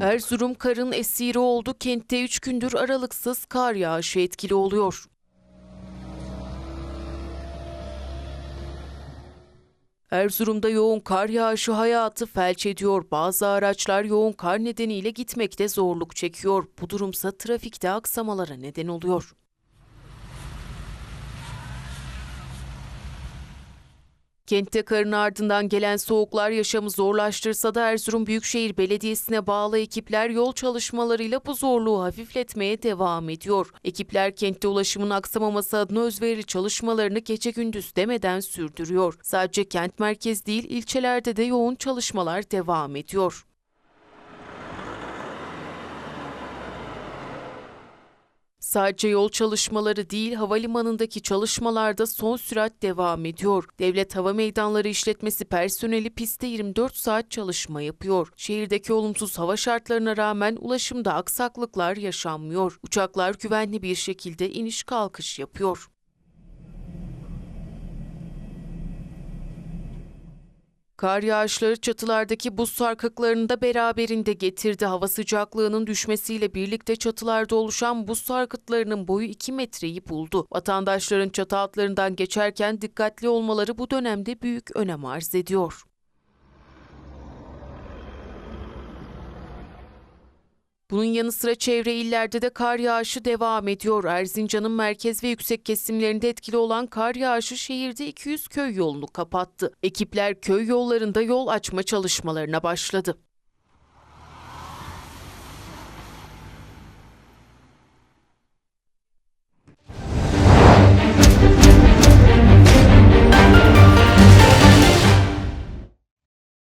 Erzurum karın esiri oldu. Kentte 3 gündür aralıksız kar yağışı etkili oluyor. Erzurum'da yoğun kar yağışı hayatı felç ediyor. Bazı araçlar yoğun kar nedeniyle gitmekte zorluk çekiyor. Bu durumsa trafikte aksamalara neden oluyor. Kentte karın ardından gelen soğuklar yaşamı zorlaştırsa da Erzurum Büyükşehir Belediyesi'ne bağlı ekipler yol çalışmalarıyla bu zorluğu hafifletmeye devam ediyor. Ekipler kentte ulaşımın aksamaması adına özverili çalışmalarını gece gündüz demeden sürdürüyor. Sadece kent merkez değil ilçelerde de yoğun çalışmalar devam ediyor. Sadece yol çalışmaları değil, havalimanındaki çalışmalarda son sürat devam ediyor. Devlet Hava Meydanları İşletmesi personeli pistte 24 saat çalışma yapıyor. Şehirdeki olumsuz hava şartlarına rağmen ulaşımda aksaklıklar yaşanmıyor. Uçaklar güvenli bir şekilde iniş kalkış yapıyor. Kar yağışları çatılardaki buz sarkıklarını da beraberinde getirdi. Hava sıcaklığının düşmesiyle birlikte çatılarda oluşan buz sarkıtlarının boyu 2 metreyi buldu. Vatandaşların çatı altlarından geçerken dikkatli olmaları bu dönemde büyük önem arz ediyor. Bunun yanı sıra çevre illerde de kar yağışı devam ediyor. Erzincan'ın merkez ve yüksek kesimlerinde etkili olan kar yağışı şehirde 200 köy yolunu kapattı. Ekipler köy yollarında yol açma çalışmalarına başladı.